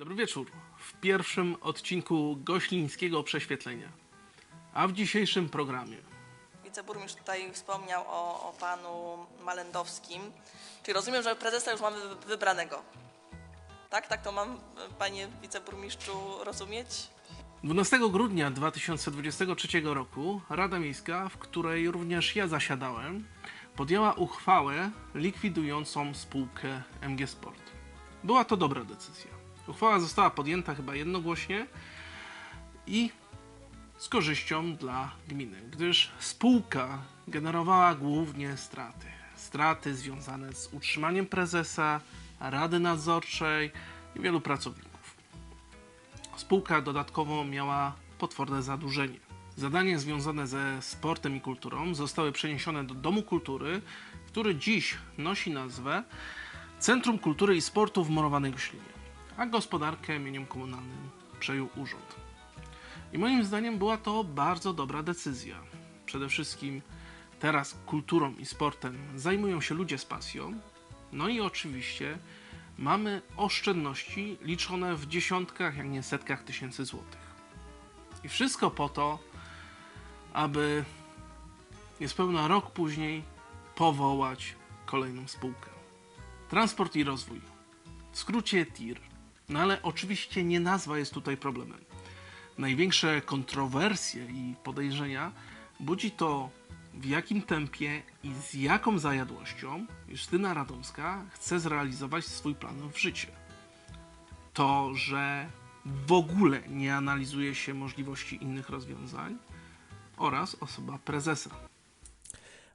Dobry wieczór. W pierwszym odcinku Goślińskiego Prześwietlenia. A w dzisiejszym programie Wiceburmistrz tutaj wspomniał o, o panu Malendowskim. Czyli rozumiem, że prezesa już mamy wy- wybranego. Tak? Tak to mam, panie wiceburmistrzu, rozumieć? 12 grudnia 2023 roku Rada Miejska, w której również ja zasiadałem, podjęła uchwałę likwidującą spółkę MG Sport. Była to dobra decyzja. Uchwała została podjęta chyba jednogłośnie i z korzyścią dla gminy, gdyż spółka generowała głównie straty. Straty związane z utrzymaniem prezesa, rady nadzorczej i wielu pracowników. Spółka dodatkowo miała potworne zadłużenie. Zadania związane ze sportem i kulturą zostały przeniesione do Domu Kultury, który dziś nosi nazwę Centrum Kultury i Sportu w Morowanej Goślinie, a gospodarkę mieniem komunalnym przejął urząd. I moim zdaniem była to bardzo dobra decyzja. Przede wszystkim teraz kulturą i sportem zajmują się ludzie z pasją. No i oczywiście mamy oszczędności liczone w dziesiątkach, jak nie setkach tysięcy złotych. I wszystko po to, aby niespełna rok później powołać kolejną spółkę. Transport i rozwój. W skrócie TIR. No ale oczywiście nie nazwa jest tutaj problemem największe kontrowersje i podejrzenia budzi to, w jakim tempie i z jaką zajadłością Justyna Radomska chce zrealizować swój plan w życie. To, że w ogóle nie analizuje się możliwości innych rozwiązań oraz osoba prezesa.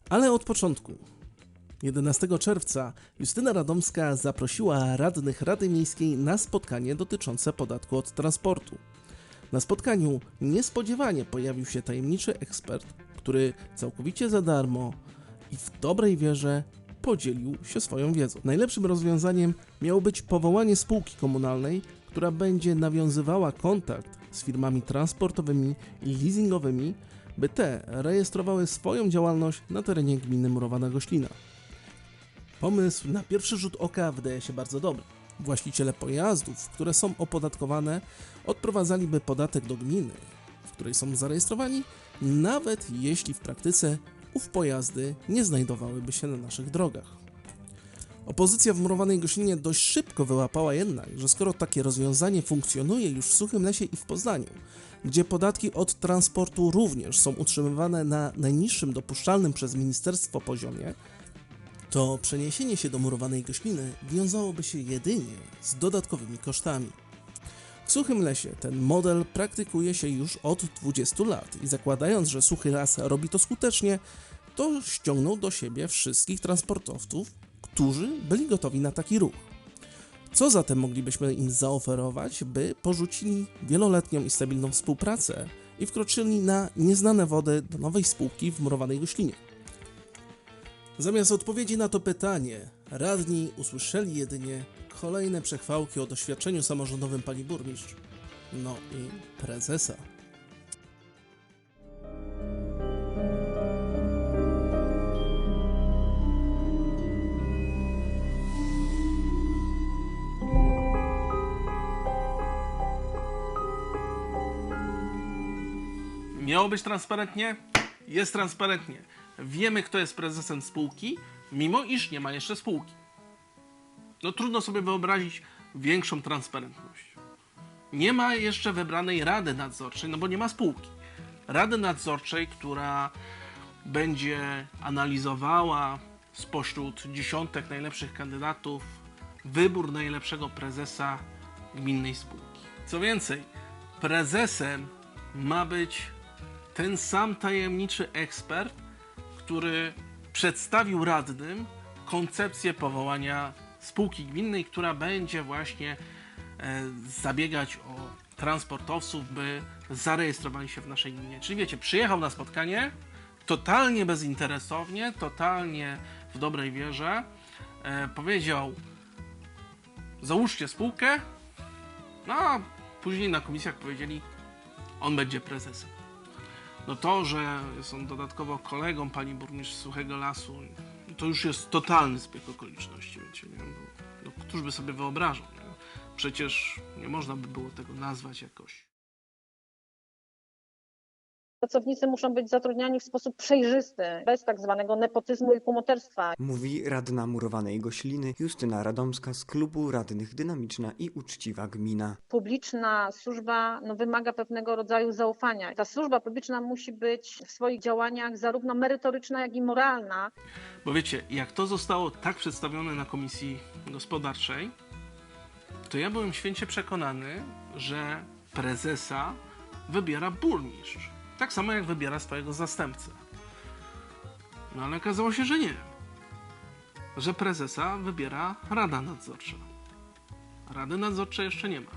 Ale od początku. 11 czerwca Justyna Radomska zaprosiła radnych Rady Miejskiej na spotkanie dotyczące podatku od transportu. Na spotkaniu niespodziewanie pojawił się tajemniczy ekspert, który całkowicie za darmo i w dobrej wierze podzielił się swoją wiedzą. Najlepszym rozwiązaniem miało być powołanie spółki komunalnej, która będzie nawiązywała kontakt z firmami transportowymi i leasingowymi, by te rejestrowały swoją działalność na terenie gminy Murowana Goślina. Pomysł na pierwszy rzut oka wydaje się bardzo dobry. Właściciele pojazdów, które są opodatkowane, odprowadzaliby podatek do gminy, w której są zarejestrowani, nawet jeśli w praktyce ów pojazdy nie znajdowałyby się na naszych drogach. Opozycja w murowanej Goślinie dość szybko wyłapała jednak, że skoro takie rozwiązanie funkcjonuje już w Suchym Lesie i w Poznaniu, gdzie podatki od transportu również są utrzymywane na najniższym dopuszczalnym przez ministerstwo poziomie, to przeniesienie się do murowanej gośliny wiązałoby się jedynie z dodatkowymi kosztami. W suchym lesie ten model praktykuje się już od 20 lat i zakładając, że suchy las robi to skutecznie, to ściągnął do siebie wszystkich transportowców, którzy byli gotowi na taki ruch. Co zatem moglibyśmy im zaoferować, by porzucili wieloletnią i stabilną współpracę i wkroczyli na nieznane wody do nowej spółki w murowanej goślinie? Zamiast odpowiedzi na to pytanie, radni usłyszeli jedynie kolejne przechwałki o doświadczeniu samorządowym pani burmistrz, no i prezesa. Miało być transparentnie? Jest transparentnie. Wiemy, kto jest prezesem spółki, mimo iż nie ma jeszcze spółki. No trudno sobie wyobrazić większą transparentność. Nie ma jeszcze wybranej rady nadzorczej, no bo nie ma spółki. Rady nadzorczej, która będzie analizowała spośród dziesiątek najlepszych kandydatów wybór najlepszego prezesa gminnej spółki. Co więcej, prezesem ma być ten sam tajemniczy ekspert, który przedstawił radnym koncepcję powołania spółki gminnej, która będzie właśnie e, zabiegać o transportowców, by zarejestrowali się w naszej gminie. Czyli wiecie, przyjechał na spotkanie totalnie bezinteresownie, totalnie w dobrej wierze, e, powiedział załóżcie spółkę, no a później na komisjach powiedzieli on będzie prezesem. No to, że on dodatkowo kolegą pani burmistrz Suchego Lasu, to już jest totalny zbieg okoliczności, wiecie, nie? Bo, no, któż by sobie wyobrażał, nie? przecież nie można by było tego nazwać jakoś Pracownicy muszą być zatrudniani w sposób przejrzysty, bez tak zwanego nepotyzmu i kumoterstwa. Mówi radna murowanej Gośliny Justyna Radomska z klubu radnych Dynamiczna i Uczciwa Gmina. Publiczna służba no, wymaga pewnego rodzaju zaufania. Ta służba publiczna musi być w swoich działaniach zarówno merytoryczna, jak i moralna. Bo wiecie, jak to zostało tak przedstawione na komisji gospodarczej, to ja byłem święcie przekonany, że prezesa wybiera burmistrz. Tak samo jak wybiera swojego zastępcę. No ale okazało się, że nie. Że prezesa wybiera Rada Nadzorcza. Rady Nadzorczej jeszcze nie ma.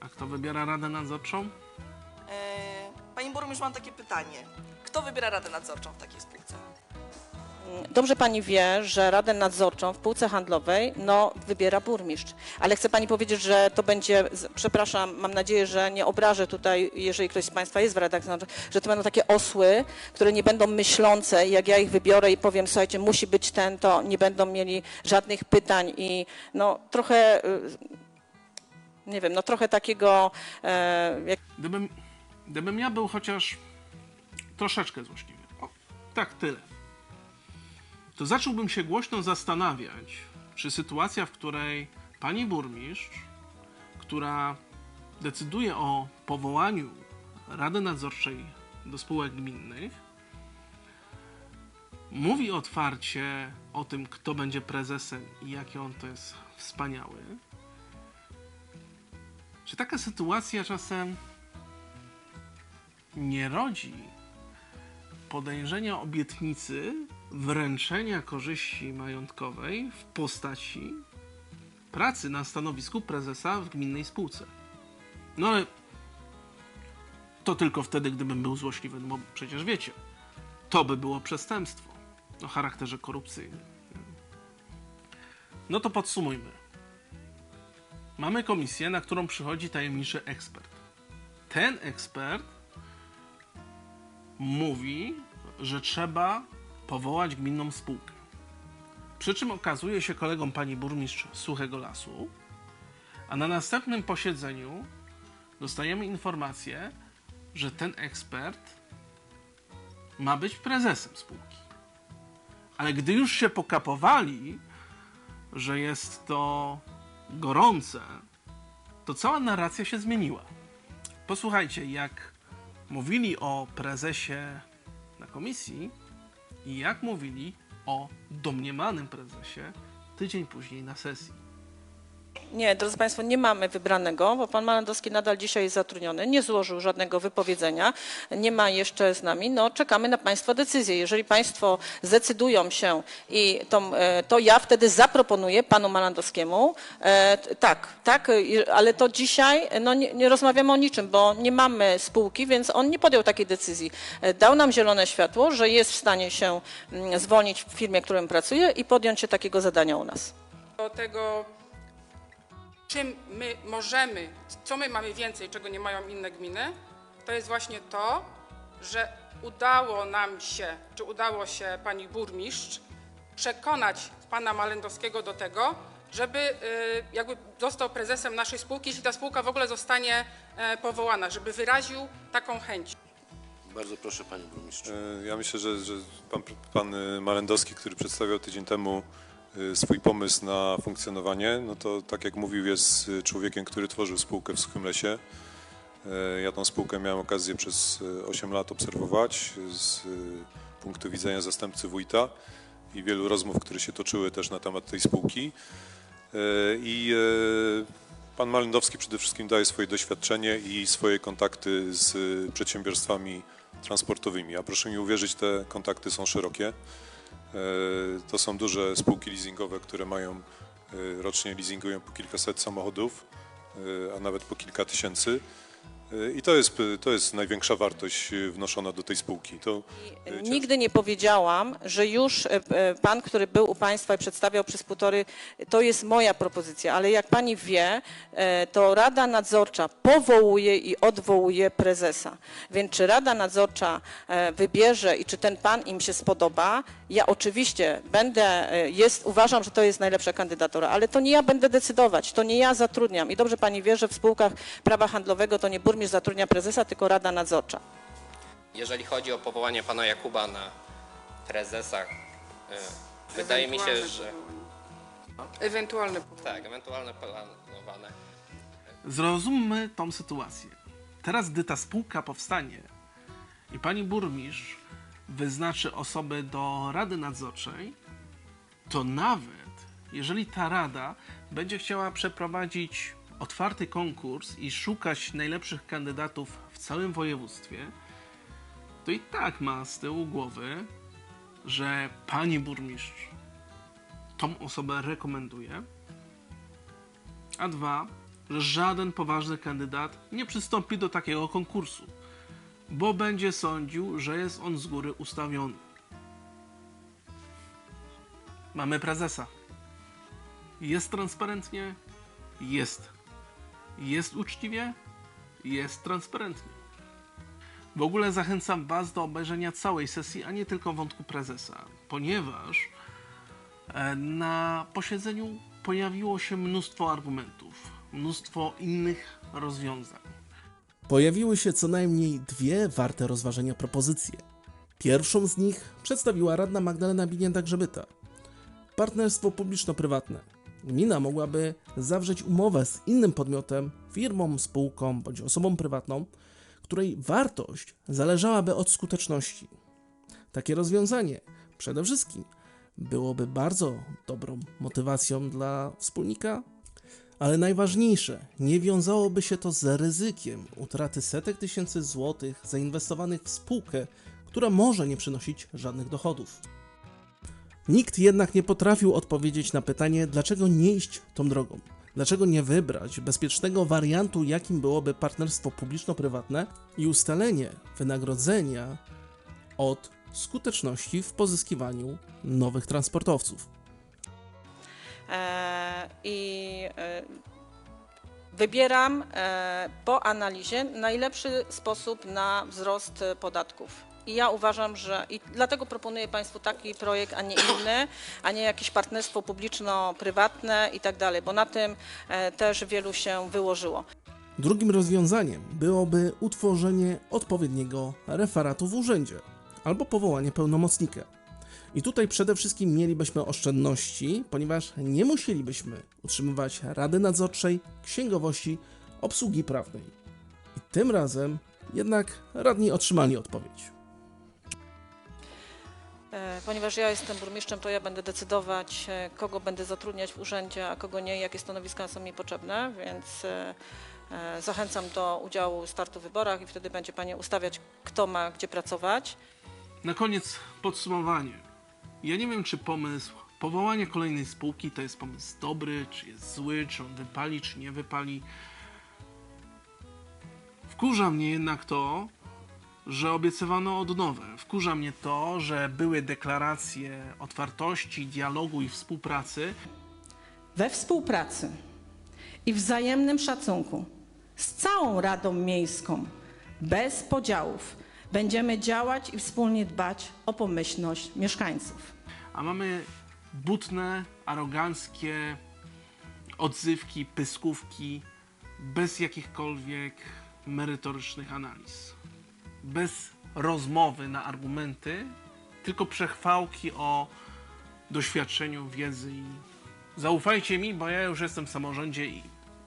A kto wybiera Radę Nadzorczą? E, Pani burmistrz, mam takie pytanie. Kto wybiera Radę Nadzorczą w takiej spółce? Dobrze pani wie, że Radę Nadzorczą w półce handlowej no, wybiera burmistrz. Ale chcę pani powiedzieć, że to będzie, przepraszam, mam nadzieję, że nie obrażę tutaj, jeżeli ktoś z państwa jest w radach że to będą takie osły, które nie będą myślące jak ja ich wybiorę i powiem, słuchajcie, musi być ten, to nie będą mieli żadnych pytań. I no trochę, y, nie wiem, no trochę takiego, e, jak Gdybym, gdybym ja był chociaż troszeczkę złośliwy, o, tak tyle, to zacząłbym się głośno zastanawiać, czy sytuacja, w której pani burmistrz, która decyduje o powołaniu Rady Nadzorczej do spółek gminnych, mówi otwarcie o tym, kto będzie prezesem i jaki on to jest wspaniały, czy taka sytuacja czasem nie rodzi podejrzenia obietnicy wręczenia korzyści majątkowej w postaci pracy na stanowisku prezesa w gminnej spółce. No ale to tylko wtedy, gdybym był złośliwy, no bo przecież wiecie, to by było przestępstwo o charakterze korupcyjnym. No to podsumujmy. Mamy komisję, na którą przychodzi tajemniczy ekspert. Ten ekspert mówi, że trzeba powołać gminną spółkę. Przy czym okazuje się kolegą pani burmistrz Suchego Lasu, a na następnym posiedzeniu dostajemy informację, że ten ekspert ma być prezesem spółki. Ale gdy już się pokapowali, że jest to gorące, to cała narracja się zmieniła. Posłuchajcie, jak mówili o prezesie na komisji jak mówili o domniemanym prezesie tydzień później na sesji. Nie, drodzy Państwo, nie mamy wybranego, bo pan Malandowski nadal dzisiaj jest zatrudniony, nie złożył żadnego wypowiedzenia, nie ma jeszcze z nami. No, czekamy na Państwa decyzję. Jeżeli Państwo zdecydują się i to, e, to ja wtedy zaproponuję panu Malandowskiemu, e, tak, tak, ale to dzisiaj no, nie, nie rozmawiamy o niczym, bo nie mamy spółki, więc on nie podjął takiej decyzji. E, Dał nam zielone światło, że jest w stanie się mm, zwolnić w firmie, w którym pracuje i podjąć się takiego zadania u nas. do tego, czym my możemy, co my mamy więcej, czego nie mają inne gminy, to jest właśnie to, że udało nam się, czy udało się pani burmistrz przekonać pana Malendowskiego do tego, żeby y, jakby został prezesem naszej spółki, jeśli ta spółka w ogóle zostanie e, powołana, żeby wyraził taką chęć. Bardzo proszę, panie burmistrzu. E, Ja myślę, że, że pan, pan Malendowski, który przedstawiał tydzień temu swój pomysł na funkcjonowanie, no to tak jak mówił, jest człowiekiem, który tworzył spółkę w Suchym Lesie. E, Ja tą spółkę miałem okazję przez e, 8 lat obserwować z punktu widzenia zastępcy wójta i wielu rozmów, które się toczyły też na temat tej spółki. I pan Malendowski przede wszystkim daje swoje doświadczenie i swoje kontakty z przedsiębiorstwami transportowymi. A proszę mi uwierzyć, te kontakty są szerokie. E, To są duże spółki leasingowe, które mają e, rocznie leasingują po kilkaset samochodów, e, a nawet po kilka tysięcy. Y, I to jest, to jest największa wartość y, wnoszona do tej spółki. To, y, Nigdy nie powiedziałam, że już pan, który był u państwa i przedstawiał przez półtory, to jest moja propozycja, ale jak pani wie, to Rada Nadzorcza powołuje i odwołuje prezesa. Więc czy Rada Nadzorcza wybierze i czy ten pan im się spodoba, ja oczywiście będę, jest, uważam, że to jest najlepsza kandydatura, ale to nie ja będę decydować, to nie ja zatrudniam. I dobrze pani wie, że w spółkach prawa handlowego to nie burmistrz zatrudnia prezesa, tylko Rada Nadzorcza. Jeżeli chodzi o powołanie pana Jakuba na prezesa, y, wydaje mi się, Ewentualne że powołanie. Ewentualne tak, ewentualne planowane. Zrozummy tą sytuację. Teraz, gdy ta spółka powstanie i pani burmistrz wyznaczy osobę do rady nadzorczej, to nawet jeżeli ta rada będzie chciała przeprowadzić otwarty konkurs i szukać najlepszych kandydatów w całym województwie, to i tak ma z tyłu głowy, że pani burmistrz tą osobę rekomenduje, a dwa, że żaden poważny kandydat nie przystąpi do takiego konkursu, bo będzie sądził, że jest on z góry ustawiony. Mamy prezesa. Jest transparentnie? Jest. Jest uczciwie? Jest transparentnie. W ogóle zachęcam Was do obejrzenia całej sesji, a nie tylko wątku prezesa, ponieważ E, Na posiedzeniu pojawiło się mnóstwo argumentów, mnóstwo innych rozwiązań. Pojawiły się co najmniej dwie warte rozważenia propozycje. Pierwszą z nich przedstawiła radna Magdalena Binięta-Grzebyta. Partnerstwo publiczno-prywatne. Gmina mogłaby zawrzeć umowę z innym podmiotem, firmą, spółką bądź osobą prywatną, której wartość zależałaby od skuteczności. Takie rozwiązanie przede wszystkim byłoby bardzo dobrą motywacją dla wspólnika, ale najważniejsze, nie wiązałoby się to z ryzykiem utraty setek tysięcy złotych zainwestowanych w spółkę, która może nie przynosić żadnych dochodów. Nikt jednak nie potrafił odpowiedzieć na pytanie, dlaczego nie iść tą drogą. Dlaczego nie wybrać bezpiecznego wariantu, jakim byłoby partnerstwo publiczno-prywatne i ustalenie wynagrodzenia od skuteczności w pozyskiwaniu nowych transportowców. E, I e, wybieram e, po analizie najlepszy sposób na wzrost podatków. I ja uważam, że i dlatego proponuję Państwu taki projekt, a nie inny, a nie jakieś partnerstwo publiczno-prywatne i tak dalej, bo na tym e, też wielu się wyłożyło. Drugim rozwiązaniem byłoby utworzenie odpowiedniego referatu w urzędzie albo powołanie pełnomocnika. I tutaj przede wszystkim mielibyśmy oszczędności, ponieważ nie musielibyśmy utrzymywać rady nadzorczej, księgowości, obsługi prawnej. I tym razem jednak radni otrzymali odpowiedź. E, Ponieważ ja jestem burmistrzem, to ja będę decydować, e, kogo będę zatrudniać w urzędzie, a kogo nie, jakie stanowiska są mi potrzebne, więc e, zachęcam do udziału startu w wyborach i wtedy będzie Pani ustawiać, kto ma gdzie pracować. Na koniec podsumowanie. Ja nie wiem, czy pomysł powołania kolejnej spółki to jest pomysł dobry, czy jest zły, czy on wypali, czy nie wypali. Wkurza mnie jednak to, że obiecywano odnowę. Wkurza mnie to, że były deklaracje otwartości, dialogu i współpracy, we współpracy i wzajemnym szacunku z całą Radą Miejską, bez podziałów, będziemy działać i wspólnie dbać o pomyślność mieszkańców. a mamy butne, aroganckie odzywki, pyskówki, bez jakichkolwiek merytorycznych analiz. Bez rozmowy na argumenty, tylko przechwałki o doświadczeniu, wiedzy i zaufajcie mi, bo ja już jestem w samorządzie i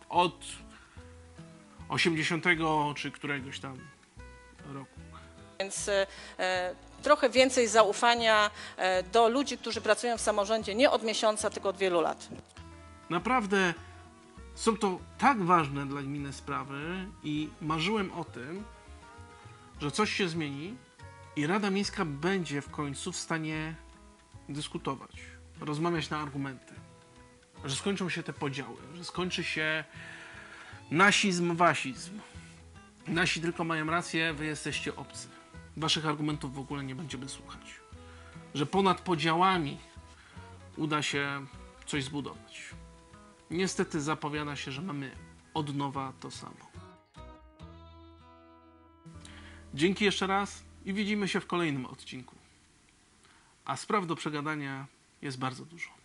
od 80 czy któregoś tam roku. Więc e, e, trochę więcej zaufania e, do ludzi, którzy pracują w samorządzie nie od miesiąca, tylko od wielu lat. Naprawdę są to tak ważne dla gminy sprawy i marzyłem o tym, że coś się zmieni i Rada Miejska będzie w końcu w stanie dyskutować, rozmawiać na argumenty, że skończą się te podziały, że skończy się nasizm, wasizm Nasi tylko mają rację, wy jesteście obcy. Waszych argumentów w ogóle nie będziemy słuchać. Że ponad podziałami uda się coś zbudować. Niestety zapowiada się, że mamy od nowa to samo. Dzięki jeszcze raz i widzimy się w kolejnym odcinku. A spraw do przegadania jest bardzo dużo.